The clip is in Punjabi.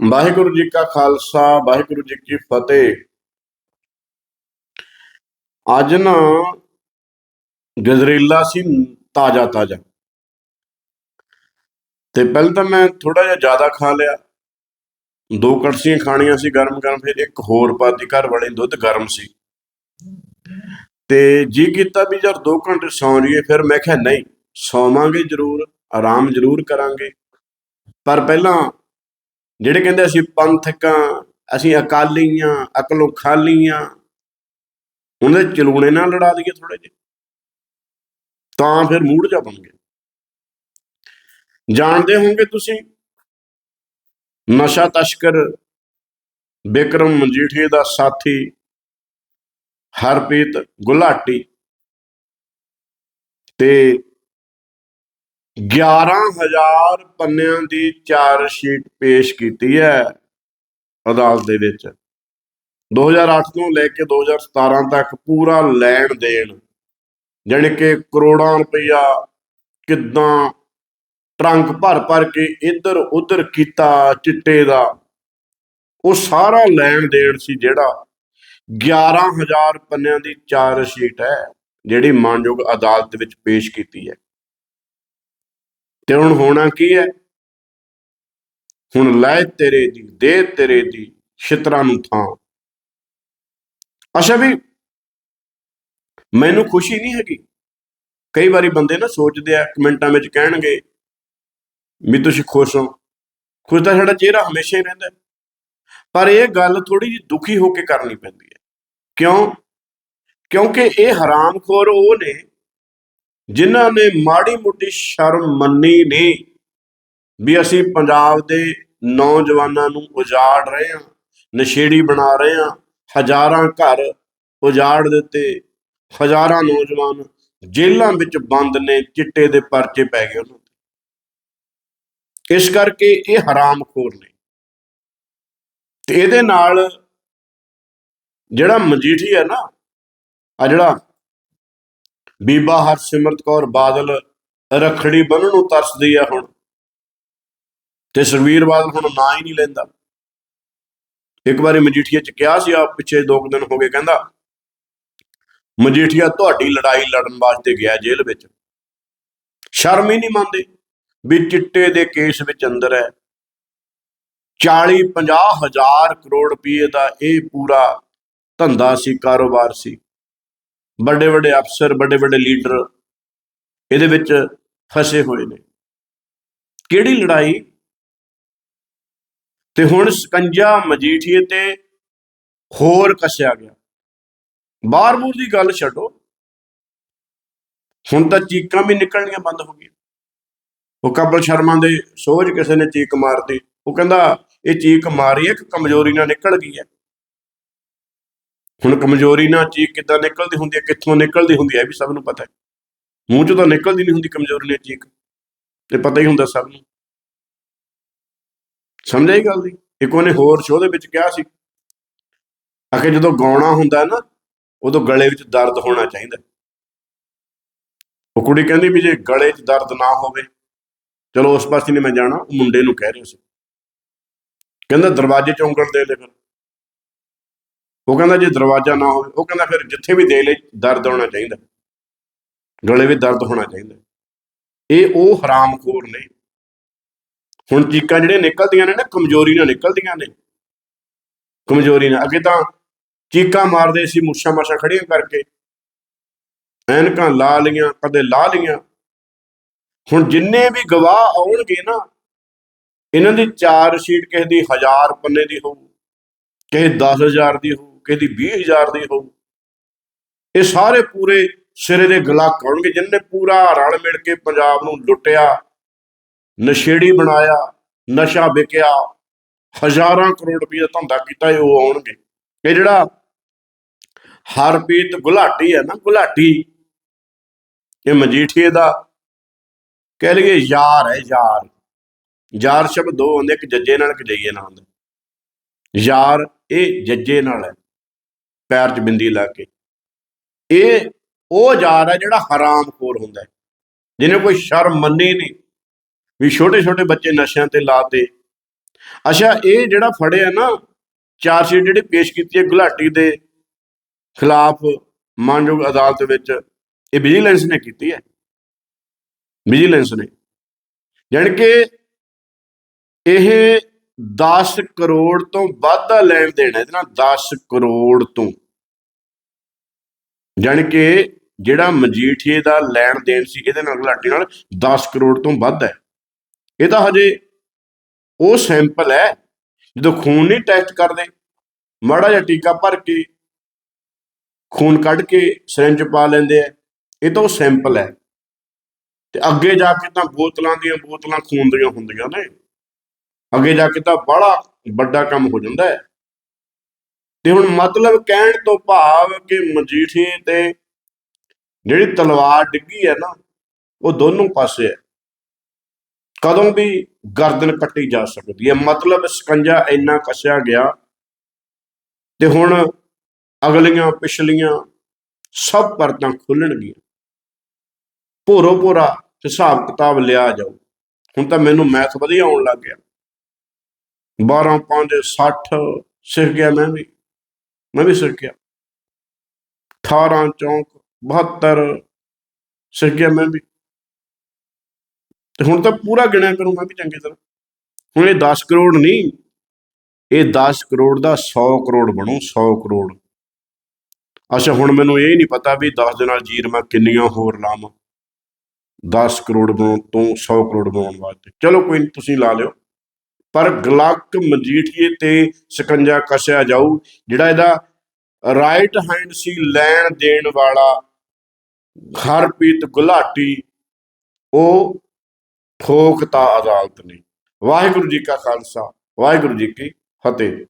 ਵਾਹਿਗੁਰੂ ਜੀ ਕਾ ਖਾਲਸਾ, ਵਾਹਿਗੁਰੂ ਜੀ ਕੀ ਫਤਿਹ। ਅੱਜ ਨਾ ਗਜਰੇਲਾ ਸੀ ਤਾਜ਼ਾ ਤਾਜ਼ਾ। ਤੇ ਪਹਿਲਾਂ ਤਾਂ ਮੈਂ ਥੋੜਾ ਜਿਹਾ ਜ਼ਿਆਦਾ ਖਾ ਲਿਆ। ਦੋ ਕੜਛੀਆਂ ਖਾਣੀਆਂ ਸੀ ਗਰਮ ਗਰਮ, ਫਿਰ ਇੱਕ ਹੋਰ ਪਾਤੀ ਘਰ ਵਾਲੇ ਦੁੱਧ ਗਰਮ ਸੀ। ਤੇ ਜੀ ਕੀਤਾ ਵੀ ਜਦ 2 ਘੰਟੇ ਸੌਂ ਲਈਏ ਫਿਰ ਮੈਂ ਕਿਹਾ ਨਹੀਂ, ਸੌਵਾਂਗੇ ਜ਼ਰੂਰ, ਆਰਾਮ ਜ਼ਰੂਰ ਕਰਾਂਗੇ। ਪਰ ਪਹਿਲਾਂ ਜਿਹੜੇ ਕਹਿੰਦੇ ਅਸੀਂ ਪੰਥਕਾਂ, ਅਸੀਂ ਅਕਾਲੀਆਂ, ਅਕਲੋਂ ਖਾਲੀਆਂ ਉਹਨਾਂ ਦੇ ਚਲੂਣੇ ਨਾਲ ਲੜਾ ਦਈਏ ਥੋੜੇ ਜਿਹੇ, ਤਾਂ ਫਿਰ ਮੂਡ ਜਾ ਬਣ ਗਿਆ ਜਾਣਦੇ ਹੋਵੋਗੇ ਤੁਸੀਂ, ਨਸ਼ਾ ਤਸਕਰ ਬਿਕਰਮ ਮਜੀਠੀਏ ਦਾ ਸਾਥੀ ਹਰਪ੍ਰੀਤ ਗੁਲਾਟੀ ਤੇ 11000 ਪੰਨਿਆਂ ਦੀ ਚਾਰ ਸ਼ੀਟ ਪੇਸ਼ ਕੀਤੀ ਹੈ ਅਦਾਲਤ ਦੇ ਵਿੱਚ। 2008 ਤੋਂ ਲੈ ਕੇ 2017 ਤੱਕ ਪੂਰਾ ਲੈਣ ਦੇਣ, ਜਾਣੀ ਕਿ ਕਰੋੜਾਂ ਰੁਪਇਆ ਕਿੱਦਾਂ ਟਰੰਕ ਭਰ ਭਰ ਕੇ ਇੱਧਰ ਉੱਧਰ ਕੀਤਾ ਚਿੱਟੇ ਦਾ, ਉਹ ਸਾਰਾ ਲੈਣ ਦੇਣ ਸੀ ਜਿਹੜਾ 11000 ਪੰਨਿਆਂ ਦੀ ਚਾਰ ਸ਼ੀਟ ਹੈ, ਜਿਹੜੀ ਮਾਨਯੋਗ ਅਦਾਲਤ ਵਿੱਚ ਪੇਸ਼ ਕੀਤੀ ਹੈ। ਤੇ ਹੁਣ ਹੋਣਾ ਕੀ ਹੈ? ਹੁਣ ਲੈ ਤੇਰੇ ਦੀ ਦੇ ਤੇਰੇ ਦੀ ਛਿਤਰਾਂ ਨੂੰ ਥਾਂ। ਅੱਛਾ ਵੀ ਮੈਨੂੰ ਖੁਸ਼ੀ ਨਹੀਂ ਹੈਗੀ। ਕਈ ਵਾਰੀ ਬੰਦੇ ਨਾ ਸੋਚਦੇ ਆ ਕਮੈਂਟਾਂ ਵਿੱਚ ਕਹਿਣਗੇ ਵੀ ਤੁਸੀਂ ਖੁਸ਼ ਹੋ। ਖੁਸ਼ ਤਾਂ ਸਾਡਾ ਚਿਹਰਾ ਹਮੇਸ਼ਾ ਹੀ ਰਹਿੰਦਾ। ਪਰ ਇਹ ਗੱਲ ਥੋੜੀ ਜਿਹੀ ਦੁਖੀ ਹੋ ਕੇ ਕਰਨੀ ਪੈਂਦੀ ਹੈ। ਕਿਉਂ? ਕਿਉਂਕਿ ਇਹ ਹਰਾਮਖੋਰ ਉਹ ਨੇ ਜਿਨ੍ਹਾਂ ਨੇ ਮਾੜੀ ਮੋਟੀ ਸ਼ਰਮ ਮੰਨੀ ਨਹੀਂ ਵੀ ਅਸੀਂ ਪੰਜਾਬ ਦੇ ਨੌਜਵਾਨਾਂ ਨੂੰ ਉਜਾੜ ਰਹੇ ਹਾਂ, ਨਸ਼ੇੜੀ ਬਣਾ ਰਹੇ ਹਾਂ, ਹਜ਼ਾਰਾਂ ਘਰ ਉਜਾੜ ਦਿੱਤੇ, ਹਜ਼ਾਰਾਂ ਨੌਜਵਾਨ ਜੇਲ੍ਹਾਂ ਵਿੱਚ ਬੰਦ ਨੇ, ਚਿੱਟੇ ਦੇ ਪਰਚੇ ਪੈ ਗਏ ਉਹਨਾਂ ਤੇ। ਇਸ ਕਰਕੇ ਇਹ ਹਰਾਮਖੋਰ ਨੇ। ਤੇ ਇਹਦੇ ਨਾਲ ਜਿਹੜਾ ਮਜੀਠੀ ਹੈ ਨਾ ਆ ਜਿਹੜਾ ਬੀਬਾ ਹਰਸਿਮਰਤ ਕੌਰ ਬਾਦਲ ਰਖੜੀ ਬੰਨਣ ਨੂੰ ਤਰਸਦੀ ਆ ਹੁਣ। ਤੇ ਸੁਖਬੀਰ ਬਾਦਲ ਹੁਣ ਨਾਂ ਹੀ ਨਹੀਂ ਲੈਂਦਾ। ਇੱਕ ਵਾਰੀ ਮਜੀਠੀਆ ਚ ਕਿਹਾ ਸੀ ਆ ਪਿੱਛੇ ਦੋ ਕੁ ਦਿਨ ਹੋ ਗਏ ਕਹਿੰਦਾ, ਮਜੀਠੀਆ ਤੁਹਾਡੀ ਲੜਾਈ ਲੜਨ ਵਾਸਤੇ ਗਿਆ ਜੇਲ੍ਹ ਵਿੱਚ। ਸ਼ਰਮ ਹੀ ਨਹੀਂ ਮੰਨਦੇ ਵੀ ਚਿੱਟੇ ਦੇ ਕੇਸ ਵਿੱਚ ਅੰਦਰ ਹੈ। 40 50 ਹਜ਼ਾਰ ਕਰੋੜ ਰੁਪਏ ਦਾ ਇਹ ਪੂਰਾ ਧੰਦਾ ਸੀ, ਕਾਰੋਬਾਰ ਸੀ। ਵੱਡੇ ਵੱਡੇ ਅਫਸਰ, ਵੱਡੇ ਵੱਡੇ ਲੀਡਰ ਇਹਦੇ ਵਿੱਚ ਫਸੇ ਹੋਏ ਨੇ। ਕਿਹੜੀ ਲੜਾਈ? ਤੇ ਹੁਣ ਸਕੰਜਾ ਮਜੀਠੀਏ ਤੇ ਹੋਰ ਕੱਸਿਆ ਗਿਆ। ਬਾਹਰ ਬੂਰ ਦੀ ਗੱਲ ਛੱਡੋ। ਹੁਣ ਤਾਂ ਚੀਕਾਂ ਵੀ ਨਿਕਲਣੀਆਂ ਬੰਦ ਹੋ ਗਈਆਂ। ਉਹ ਕਪਲ ਸ਼ਰਮਾ ਦੇ ਸੋਝ ਕਿਸੇ ਨੇ ਚੀਕ ਮਾਰਤੀ। ਉਹ ਕਹਿੰਦਾ, ਇਹ ਚੀਕ ਮਾਰੀ ਇੱਕ ਕਮਜ਼ੋਰੀ ਨਾਲ ਨਿਕਲ ਗਈ ਹੈ। ਹੁਣ ਕਮਜ਼ੋਰੀ ਨਾਲ ਚੀਕ ਕਿੱਦਾਂ ਨਿਕਲਦੀ ਹੁੰਦੀ ਹੈ, ਕਿੱਥੋਂ ਨਿਕਲਦੀ ਹੁੰਦੀ ਹੈ, ਇਹ ਵੀ ਸਭ ਨੂੰ ਪਤਾ ਹੈ। ਮੂੰਹ ਚੋਂ ਤਾਂ ਨਿਕਲਦੀ ਨਹੀਂ ਹੁੰਦੀ ਕਮਜ਼ੋਰੀ ਨਾਲ ਚੀਕ ਤੇ ਪਤਾ ਹੀ ਹੁੰਦਾ ਸਭ ਨੂੰ। ਸਮਝਿਆ ਇਹ ਗੱਲ ਦੀ? ਇੱਕ ਉਹਨੇ ਹੋਰ ਸ਼ੋਅ ਦੇ ਵਿੱਚ ਕਿਹਾ ਸੀ ਆਖੇ ਜਦੋਂ ਗਾਉਣਾ ਹੁੰਦਾ ਨਾ, ਉਦੋਂ ਗਲੇ ਵਿੱਚ ਦਰਦ ਹੋਣਾ ਚਾਹੀਦਾ ਉਹ ਕੁੜੀ ਕਹਿੰਦੀ ਵੀ ਜੇ ਗਲੇ 'ਚ ਦਰਦ ਨਾ ਹੋਵੇ, ਚਲੋ ਉਸ ਪਾਸੇ ਨਹੀਂ ਮੈਂ ਜਾਣਾ, ਉਹ ਮੁੰਡੇ ਨੂੰ ਕਹਿ ਰਿਹਾ ਸੀ। ਕਹਿੰਦਾ ਦਰਵਾਜ਼ੇ 'ਚ ਉਂਗਲ ਦੇ ਦੇ ਫਿਰ। ਉਹ ਕਹਿੰਦਾ ਜੇ ਦਰਵਾਜ਼ਾ ਨਾ ਹੋਵੇ, ਉਹ ਕਹਿੰਦਾ ਫਿਰ ਜਿੱਥੇ ਵੀ ਦੇ ਲਈ ਦਰਦ ਹੋਣਾ ਚਾਹੀਦਾ। ਗਲੇ ਵਿੱਚ ਦਰਦ ਹੋਣਾ ਚਾਹੀਦਾ। ਇਹ ਉਹ ਹਰਾਮਖੋਰ ਨੇ। ਹੁਣ ਚੀਕਾਂ ਜਿਹੜੀਆਂ ਨਿਕਲਦੀਆਂ ਨੇ ਨਾ, ਕਮਜ਼ੋਰੀ ਨਾਲ ਨਿਕਲਦੀਆਂ ਨੇ। ਕਮਜ਼ੋਰੀ ਨਾਲ। ਅੱਗੇ ਤਾਂ ਚੀਕਾਂ ਮਾਰਦੇ ਸੀ, ਮੁੱਛਾਂ ਮਾਛਾਂ ਖੜੀਆਂ ਕਰਕੇ। ਐਨਕਾਂ ਲਾ ਲੀਆਂ ਕਦੇ ਲਾ ਲੀਆਂ ਹੁਣ ਜਿੰਨੇ ਵੀ ਗਵਾਹ ਆਉਣਗੇ ਨਾ, ਇਹਨਾਂ ਦੀ ਚਾਰ ਸ਼ੀਟ ਕਿਸੇ ਦੀ 1000 ਪੰਨੇ ਦੀ ਹੋਊ, ਕਿਸੇ 10000 ਦੀ ਹੋਊ ਕਿਸੇ ਦੀ 20000 ਦੀ ਹੋਊ। ਇਹ ਸਾਰੇ ਪੂਰੇ ਸਿਰੇ ਦੇ ਗਲਾਕ ਆਉਣਗੇ ਜਿਨਨੇ ਪੂਰਾ ਰਲ ਮਿਲ ਕੇ ਪੰਜਾਬ ਨੂੰ ਲੁੱਟਿਆ, ਨਸ਼ੇੜੀ ਬਣਾਇਆ, ਨਸ਼ਾ ਵਿਕਿਆ, ਹਜ਼ਾਰਾਂ ਕਰੋੜ ਰੁਪਏ ਦਾ ਧੰਦਾ ਕੀਤਾ ਇਹ ਉਹ ਆਉਣਗੇ। ਇਹ ਜਿਹੜਾ ਹਰਪ੍ਰੀਤ ਗੁਲਾਟੀ ਹੈ ਨਾ, ਗੁਲਾਟੀ, ਇਹ ਮਜੀਠੀਏ ਦਾ ਕਹਿ ਲਈਏ ਯਾਰ ਹੈ, ਯਾਰ। ਯਾਰ ਸ਼ਬਦ ਦੋ ਹੁੰਦੇ, ਇੱਕ ਜੱਜੇ ਨਾਲ, ਇੱਕ ਜਈਏ ਨਾਲ ਹੁੰਦਾ। ਯਾਰ ਇਹ ਜੱਜੇ ਨਾਲ ਹੈ। ਪੈਰ 'ਚ ਬਿੰਦੀ ਲਾ ਕੇ। ਇਹ ਉਹ ਯਾਰ ਹੈ ਜਿਹੜਾ ਹਰਾਮਖੋਰ ਹੁੰਦਾ ਜਿਹਨੇ ਕੋਈ ਸ਼ਰਮ ਮੰਨੀ ਨਹੀਂ, ਵੀ ਛੋਟੇ ਛੋਟੇ ਬੱਚੇ ਨਸ਼ਿਆਂ ਤੇ ਲਾਤੇ। ਅੱਛਾ, ਇਹ ਜਿਹੜਾ ਫੜਿਆ ਨਾ, ਚਾਰ ਸ਼ੀਟ ਜਿਹੜੀ ਪੇਸ਼ ਕੀਤੀ ਹੈ ਗੁਲਾਟੀ ਦੇ ਖਿਲਾਫ ਮਾਨਯੋਗ ਅਦਾਲਤ ਵਿੱਚ, ਇਹ ਵਿਜੀਲੈਂਸ ਨੇ ਕੀਤੀ ਹੈ। ਵਿਜੀਲੈਂਸ ਨੇ। ਜਾਣੀ ਕਿ ਇਹ 10 ਕਰੋੜ ਤੋਂ ਵੱਧ ਦਾ ਲੈਣ ਦੇਣ ਹੈ, ਇਹਦੇ ਨਾਲ 10 ਕਰੋੜ ਤੋਂ। ਜਾਣੀ ਕਿ ਜਿਹੜਾ ਮਜੀਠੀਏ ਦਾ ਲੈਣ ਦੇਣ ਸੀ, ਇਹਦੇ ਨਾਲ ਗੁਲਾਟੀ ਨਾਲ 10 ਕਰੋੜ ਤੋਂ ਵੱਧ ਹੈ। ਇਹ ਤਾਂ ਹਜੇ ਉਹ ਸੈਂਪਲ ਹੈ, ਜਦੋਂ ਖੂਨ ਨਹੀਂ ਟੈਸਟ ਕਰਦੇ, ਮਾੜਾ ਜਿਹਾ ਟੀਕਾ ਭਰ ਕੇ, ਖੂਨ ਕੱਢ ਕੇ ਸਿਰੰਜ ਪਾ ਲੈਂਦੇ ਆ, ਇਹ ਤਾਂ ਉਹ ਸੈਂਪਲ ਹੈ। ਤੇ ਅੱਗੇ ਜਾ ਕੇ ਤਾਂ ਬੋਤਲਾਂ ਦੀਆਂ ਬੋਤਲਾਂ ਖੂਨ ਦੀਆਂ ਹੁੰਦੀਆਂ ਨੇ। ਅੱਗੇ ਜਾ ਕੇ ਤਾਂ ਬੜਾ ਵੱਡਾ ਕੰਮ ਹੋ ਜਾਂਦਾ ਹੈ। ਤੇ ਹੁਣ ਮਤਲਬ ਕਹਿਣ ਤੋਂ ਭਾਵ ਕਿ ਮਜੀਠੀ ਤੇ ਜਿਹੜੀ ਤਲਵਾਰ ਡਿੱਗੀ ਹੈ ਨਾ, ਉਹ ਦੋਨੋਂ ਪਾਸੇ ਹੈ। ਕਦੋਂ ਵੀ ਗਰਦਨ ਕੱਟੀ ਜਾ ਸਕਦੀ ਹੈ। ਮਤਲਬ ਸਕੰਜਾ ਇੰਨਾ ਕੱਸਿਆ ਗਿਆ ਤੇ ਹੁਣ ਅਗਲੀਆਂ ਪਿਛਲੀਆਂ ਸਭ ਪਰਤਾਂ ਖੁੱਲਣਗੀਆਂ। ਭੋਰੋ ਭੋਰਾ ਹਿਸਾਬ ਕਿਤਾਬ ਲਿਆ ਜਾਓ ਹੁਣ ਤਾਂ ਮੈਨੂੰ ਮੈਥ ਵਧੀਆ ਆਉਣ ਲੱਗ ਗਿਆ। 12 5 60 ਸਿੱਖ ਗਿਆ ਮੈਂ ਵੀ। ਮੈਂ ਵੀ ਸਿੱਖ ਗਿਆ 18 ਚੌਂਕ 72 ਸਿੱਖ ਮੈਂ ਵੀ। ਤੇ ਹੁਣ ਤਾਂ ਪੂਰਾ ਗਿਣਿਆ ਕਰੂੰ ਮੈਂ ਵੀ ਚੰਗੀ ਤਰ੍ਹਾਂ। ਹੁਣ ਇਹ 10 ਕਰੋੜ ਨਹੀਂ, ਇਹ 10 ਕਰੋੜ ਦਾ 100 ਕਰੋੜ ਬਣੂ 100 ਕਰੋੜ। ਅੱਛਾ, ਹੁਣ ਮੈਨੂੰ ਇਹ ਨਹੀਂ ਪਤਾ ਵੀ 10 ਦੇ ਨਾਲ ਜੀਰ ਮੈਂ ਕਿੰਨੀਆਂ ਹੋਰ ਲਾਵਾਂ। 10 ਕਰੋੜ ਬਣਾਉਣ ਤੋਂ 100 ਕਰੋੜ ਬਣਾਉਣ ਵਾਸਤੇ। ਚਲੋ ਕੋਈ ਨਹੀਂ ਤੁਸੀਂ ਲਾ ਲਿਓ। ਪਰ ਗਲਕ ਮਜੀਠੀਏ ਤੇ ਸਕੰਜਾ ਕੱਸਿਆ ਜਾਊ, ਜਿਹੜਾ ਇਹਦਾ ਰਾਈਟ ਹੈਂਡ ਸੀ, ਲੈਣ ਦੇਣ ਵਾਲਾ ਹਰਪੀਤ ਗੁਲਾਟੀ, ਉਹ ਠੋਕਤਾ ਅਦਾਲਤ ਨੇ। ਵਾਹਿਗੁਰੂ ਜੀ ਕਾ ਖਾਲਸਾ, ਵਾਹਿਗੁਰੂ ਜੀ ਕੀ ਫਤਿਹ।